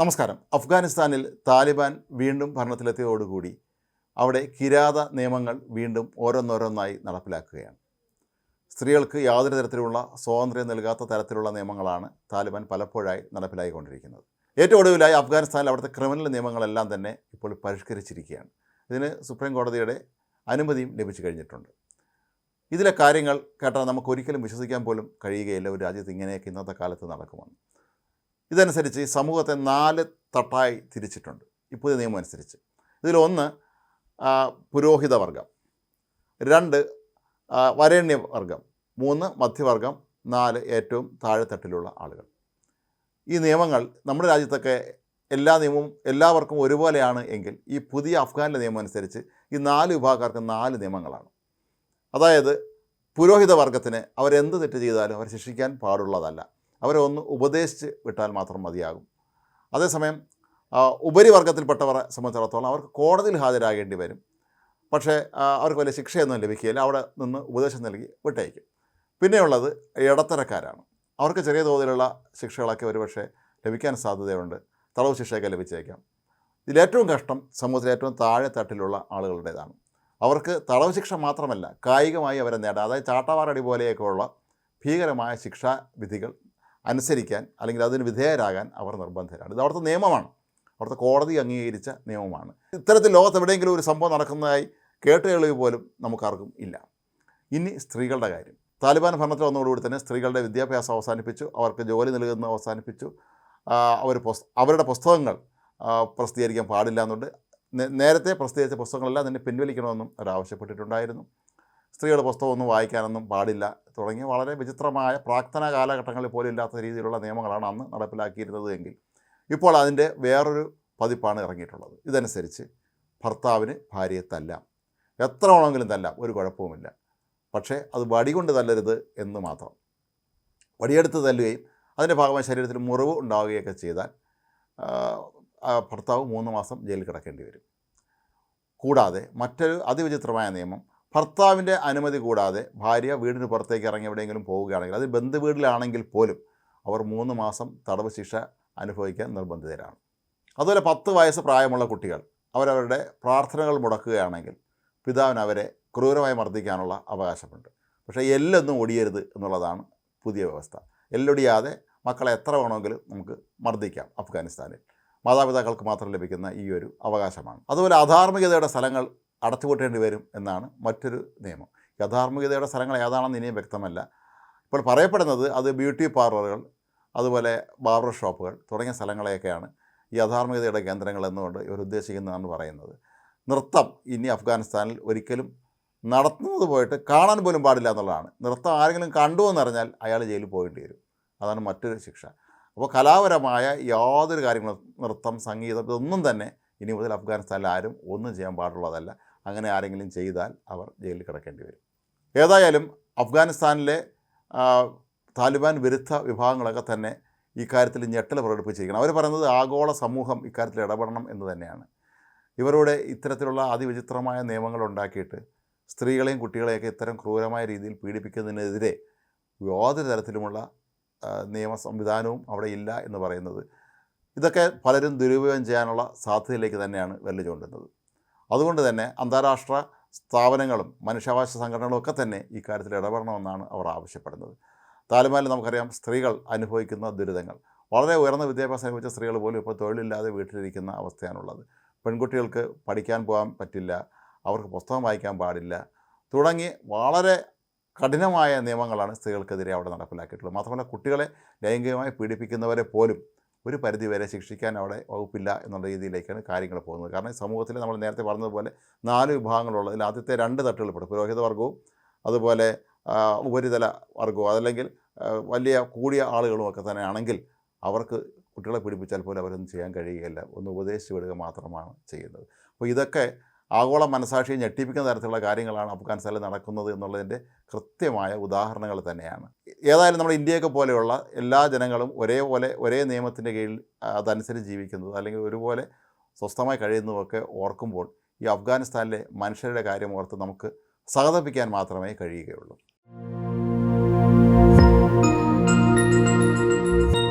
നമസ്കാരം. അഫ്ഗാനിസ്ഥാനിൽ താലിബാൻ വീണ്ടും ഭരണത്തിലെത്തിയതോടുകൂടി അവിടെ കിരാത നിയമങ്ങൾ വീണ്ടും ഓരോന്നോരോന്നായി നടപ്പിലാക്കുകയാണ്. സ്ത്രീകൾക്ക് യാതൊരു തരത്തിലുള്ള സ്വാതന്ത്ര്യം നൽകാത്ത തരത്തിലുള്ള നിയമങ്ങളാണ് താലിബാൻ പലപ്പോഴായി നടപ്പിലായിക്കൊണ്ടിരിക്കുന്നത്. ഏറ്റവും ഒടുവിലായി അഫ്ഗാനിസ്ഥാനിൽ അവിടുത്തെ ക്രിമിനൽ നിയമങ്ങളെല്ലാം തന്നെ ഇപ്പോൾ പരിഷ്കരിച്ചിരിക്കുകയാണ്. ഇതിന് സുപ്രീം കോടതിയുടെ അനുമതിയും ലഭിച്ചു കഴിഞ്ഞിട്ടുണ്ട്. ഇതിലെ കാര്യങ്ങൾ കേട്ടാൽ നമുക്ക് ഒരിക്കലും വിശ്വസിക്കാൻ പോലും കഴിയുകയില്ല. ഒരു രാജ്യത്ത് ഇങ്ങനെയൊക്കെ ഇന്നത്തെ കാലത്ത് നടക്കുമെന്ന്. ഇതനുസരിച്ച് ഈ സമൂഹത്തെ നാല് തട്ടായി തിരിച്ചിട്ടുണ്ട്. ഈ പുതിയ നിയമം അനുസരിച്ച്. ഇതിലൊന്ന് പുരോഹിതവർഗം പുരോഹിത വർഗം. രണ്ട് വരേണ്യവർഗം മൂന്ന് മധ്യവർഗം. നാല് ഏറ്റവും താഴെത്തട്ടിലുള്ള ആളുകൾ. ഈ നിയമങ്ങൾ നമ്മുടെ രാജ്യത്തൊക്കെ എല്ലാ നിയമവും എല്ലാവർക്കും ഒരുപോലെയാണ് എങ്കിൽ ഈ പുതിയ അഫ്ഗാനിലെ നിയമം അനുസരിച്ച് ഈ നാല് വിഭാഗക്കാർക്ക് നാല് നിയമങ്ങളാണ്. അതായത് പുരോഹിത വർഗത്തിന് അവരെന്ത് തെറ്റ് ചെയ്താലും അവർ ശിക്ഷിക്കാൻ പാടുള്ളതല്ല. അവരെ ഒന്ന് ഉപദേശിച്ച് വിട്ടാൽ മാത്രം മതിയാകും. അതേസമയം ഉപരിവർഗത്തിൽപ്പെട്ടവരെ സംബന്ധിച്ചിടത്തോളം അവർക്ക് കോടതിയിൽ ഹാജരാകേണ്ടി വരും. പക്ഷേ അവർക്ക് വലിയ ശിക്ഷയൊന്നും ലഭിക്കുകയില്ല. അവിടെ നിന്ന് ഉപദേശം നൽകി വിട്ടയക്കും. പിന്നെയുള്ളത് ഇടത്തരക്കാരാണ്. അവർക്ക് ചെറിയ തോതിലുള്ള ശിക്ഷകളൊക്കെ ഒരുപക്ഷെ ലഭിക്കാൻ സാധ്യതയുണ്ട്. തടവ് ശിക്ഷയൊക്കെ ലഭിച്ചേക്കാം. ഇതിലേറ്റവും കഷ്ടം സമൂഹത്തിലെ ഏറ്റവും താഴെ തട്ടിലുള്ള ആളുകളുടേതാണ്. അവർക്ക് തടവ് ശിക്ഷ മാത്രമല്ല കായികമായി അവരെ നേടാം. അതായത് ചാട്ടവാറടി പോലെയൊക്കെയുള്ള ഭീകരമായ ശിക്ഷാ വിധികൾ അനുസരിക്കാൻ അല്ലെങ്കിൽ അതിന് വിധേയരാകാൻ അവർ നിർബന്ധരാണ് ഇത് അവിടുത്തെ നിയമമാണ്. അവിടുത്തെ കോടതി അംഗീകരിച്ച നിയമമാണ്. ഇത്തരത്തിൽ ലോകത്ത് എവിടെയെങ്കിലും ഒരു സംഭവം നടക്കുന്നതായി കേട്ട് കേൾവി പോലും നമുക്കാർക്കും ഇല്ല. ഇനി സ്ത്രീകളുടെ കാര്യം. താലിബാൻ ഭരണത്തിൽ വന്നതോടുകൂടി തന്നെ സ്ത്രീകളുടെ വിദ്യാഭ്യാസം അവസാനിപ്പിച്ചു. അവർക്ക് ജോലി നൽകുന്നത് അവസാനിപ്പിച്ചു. അവർ പുസ് അവരുടെ പുസ്തകങ്ങൾ പ്രസിദ്ധീകരിക്കാൻ പാടില്ല എന്നുണ്ട്. നേരത്തെ പ്രസിദ്ധീകരിച്ച പുസ്തകങ്ങളെല്ലാം തന്നെ പിൻവലിക്കണമെന്നും അവർ ആവശ്യപ്പെട്ടിട്ടുണ്ടായിരുന്നു. സ്ത്രീകളുടെ പുസ്തകമൊന്നും വായിക്കാനൊന്നും പാടില്ല. തുടങ്ങി വളരെ വിചിത്രമായ പ്രാക്തന കാലഘട്ടങ്ങളിൽ പോലും ഇല്ലാത്ത രീതിയിലുള്ള നിയമങ്ങളാണ് അന്ന് നടപ്പിലാക്കിയിരുന്നത് എങ്കിൽ. ഇപ്പോൾ അതിന്റെ വേറൊരു പതിപ്പാണ് ഇറങ്ങിയിട്ടുള്ളത്. ഇതനുസരിച്ച് ഭർത്താവിന് ഭാര്യയെ തല്ലാം. എത്ര വേണമെങ്കിലും തല്ലാം ഒരു കുഴപ്പവുമില്ല. പക്ഷേ അത് വടി കൊണ്ട് തല്ലരുത് എന്ന് മാത്രം. വടിയെടുത്ത് തല്ലുകയും അതിന്റെ ഭാഗമായി ശരീരത്തിൽ മുറിവ് ഉണ്ടാവുകയൊക്കെ ചെയ്താൽ ഭർത്താവ് മൂന്ന് മാസം ജയിലിൽ കിടക്കേണ്ടി വരും. കൂടാതെ മറ്റൊരു അതിവിചിത്രമായ നിയമം ഭർത്താവിന്റെ അനുമതി കൂടാതെ ഭാര്യ വീടിന് പുറത്തേക്ക് ഇറങ്ങി എവിടെയെങ്കിലും പോവുകയാണെങ്കിൽ അത് ബന്ധുവീട്ടിലാണെങ്കിൽ പോലും അവർ മൂന്ന് മാസം തടവ് ശിക്ഷ അനുഭവിക്കാൻ നിർബന്ധിതരാണ്. അതുപോലെ പത്ത് വയസ്സ് പ്രായമുള്ള കുട്ടികൾ അവരവരുടെ പ്രാർത്ഥനകൾ മുടക്കുകയാണെങ്കിൽ പിതാവിന് അവരെ ക്രൂരമായി മർദ്ദിക്കാനുള്ള അവകാശമുണ്ട്. പക്ഷേ എല്ലൊന്നും ഓടിയരുത് എന്നുള്ളതാണ് പുതിയ വ്യവസ്ഥ. എല്ലൊടിയാതെ മക്കളെ എത്ര വേണമെങ്കിലും നമുക്ക് മർദ്ദിക്കാം അഫ്ഗാനിസ്ഥാനിൽ. മാതാപിതാക്കൾക്ക് മാത്രം ലഭിക്കുന്ന ഈ ഒരു അവകാശമാണ്. അതുപോലെ അധാർമികതയുടെ സ്ഥലങ്ങൾ അടച്ചുപൂട്ടേണ്ടി വരും എന്നാണ് മറ്റൊരു നിയമം. യഥാർമികതയുടെ സ്ഥലങ്ങൾ ഏതാണെന്ന് ഇനിയും വ്യക്തമല്ല. ഇപ്പോൾ പറയപ്പെടുന്നത് അത് ബ്യൂട്ടി പാർലറുകൾ അതുപോലെ ബാർബർ ഷോപ്പുകൾ തുടങ്ങിയ സ്ഥലങ്ങളെയൊക്കെയാണ് ഈ അധാർമികതയുടെ കേന്ദ്രങ്ങൾ എന്നുകൊണ്ട് ഇവർ ഉദ്ദേശിക്കുന്നതെന്ന് പറയുന്നത്. നൃത്തം ഇനി അഫ്ഗാനിസ്ഥാനിൽ ഒരിക്കലും നടത്തുന്നത് പോയിട്ട് കാണാൻ പോലും പാടില്ല എന്നുള്ളതാണ്. നൃത്തം ആരെങ്കിലും കണ്ടു എന്നറിഞ്ഞാൽ അയാൾ ജയിലിൽ പോകേണ്ടി വരും. അതാണ് മറ്റൊരു ശിക്ഷ. അപ്പോൾ കലാപരമായ യാതൊരു കാര്യങ്ങളും നൃത്തം സംഗീതം ഇതൊന്നും തന്നെ ഇനി മുതൽ അഫ്ഗാനിസ്ഥാനിൽ ആരും ഒന്നും ചെയ്യാൻ പാടുള്ളതല്ല. അങ്ങനെ ആരെങ്കിലും ചെയ്താൽ അവർ ജയിലിൽ കിടക്കേണ്ടി വരും. ഏതായാലും അഫ്ഗാനിസ്ഥാനിലെ താലിബാൻ വിരുദ്ധ വിഭാഗങ്ങളൊക്കെ തന്നെ ഇക്കാര്യത്തിൽ ഞെട്ടൽ പ്രകടിപ്പിച്ചിരിക്കണം അവർ പറയുന്നത് ആഗോള സമൂഹം ഇക്കാര്യത്തിൽ ഇടപെടണം എന്ന് തന്നെയാണ്. ഇവരോട് ഇത്തരത്തിലുള്ള അതിവിചിത്രമായ നിയമങ്ങൾ ഉണ്ടാക്കിയിട്ട് സ്ത്രീകളെയും കുട്ടികളെയൊക്കെ ഇത്തരം ക്രൂരമായ രീതിയിൽ പീഡിപ്പിക്കുന്നതിനെതിരെ യാതൊരു തരത്തിലുമുള്ള നിയമ സംവിധാനവും അവിടെ ഇല്ല എന്ന് പറയുന്നത്. ഇതൊക്കെ പലരും ദുരുപയോഗം ചെയ്യാനുള്ള സാധ്യതയിലേക്ക് തന്നെയാണ് വെല്ലു ചൂണ്ടുന്നത് അതുകൊണ്ട് തന്നെ അന്താരാഷ്ട്ര സ്ഥാപനങ്ങളും മനുഷ്യാവകാശ സംഘടനകളും ഒക്കെ തന്നെ ഈ കാര്യത്തിൽ ഇടപെടണമെന്നാണ് അവർ ആവശ്യപ്പെടുന്നത്. താലിബാനിൽ നമുക്കറിയാം സ്ത്രീകൾ അനുഭവിക്കുന്ന ദുരിതങ്ങൾ. വളരെ ഉയർന്ന വിദ്യാഭ്യാസം ലഭിച്ച സ്ത്രീകൾ പോലും ഇപ്പോൾ തൊഴിലില്ലാതെ വീട്ടിലിരിക്കുന്ന അവസ്ഥയാണുള്ളത്. പെൺകുട്ടികൾക്ക് പഠിക്കാൻ പോകാൻ പറ്റില്ല അവർക്ക് പുസ്തകം വായിക്കാൻ പാടില്ല തുടങ്ങി വളരെ കഠിനമായ നിയമങ്ങളാണ് സ്ത്രീകൾക്കെതിരെ അവിടെ നടപ്പിലാക്കിയിട്ടുള്ളത്. മാത്രമല്ല കുട്ടികളെ ലൈംഗികമായി പീഡിപ്പിക്കുന്നവരെ പോലും ഒരു പരിധിവരെ ശിക്ഷിക്കാൻ അവിടെ വകുപ്പില്ല എന്നുള്ള രീതിയിലേക്കാണ് കാര്യങ്ങൾ പോകുന്നത്. കാരണം സമൂഹത്തിൽ നമ്മൾ നേരത്തെ പറഞ്ഞതുപോലെ നാല് വിഭാഗങ്ങളുള്ളതിൽ ആദ്യത്തെ രണ്ട് തട്ടുകൾപ്പെടും പുരോഹിത വർഗവും അതുപോലെ ഉപരിതല വർഗവും. അതല്ലെങ്കിൽ വലിയ കൂടിയ ആളുകളും ഒക്കെ തന്നെ ആണെങ്കിൽ അവർക്ക് കുട്ടികളെ പിടിപ്പിച്ചാൽ പോലും അവരൊന്നും ചെയ്യാൻ കഴിയുകയില്ല. ഒന്ന് ഉപദേശിച്ച് വിടുക മാത്രമാണ് ചെയ്യുന്നത്. അപ്പോൾ ഇതൊക്കെ ആഗോള മനസാക്ഷിയെ ഞെട്ടിപ്പിക്കുന്ന തരത്തിലുള്ള കാര്യങ്ങളാണ് അഫ്ഗാനിസ്ഥാനിൽ നടക്കുന്നത് എന്നുള്ളതിന്റെ കൃത്യമായ ഉദാഹരണങ്ങൾ തന്നെയാണ്. ഏതായാലും നമ്മുടെ ഇന്ത്യയൊക്കെ പോലെയുള്ള എല്ലാ ജനങ്ങളും ഒരേപോലെ ഒരേ നിയമത്തിന്റെ കീഴിൽ അതനുസരിച്ച് ജീവിക്കുന്നത് അല്ലെങ്കിൽ ഒരുപോലെ സ്വസ്ഥമായി കഴിയുന്നതൊക്കെ ഓർക്കുമ്പോൾ ഈ അഫ്ഗാനിസ്ഥാനിലെ മനുഷ്യരുടെ കാര്യം ഓർത്ത് നമുക്ക് സഹതപിക്കാൻ മാത്രമേ കഴിയുകയുള്ളൂ.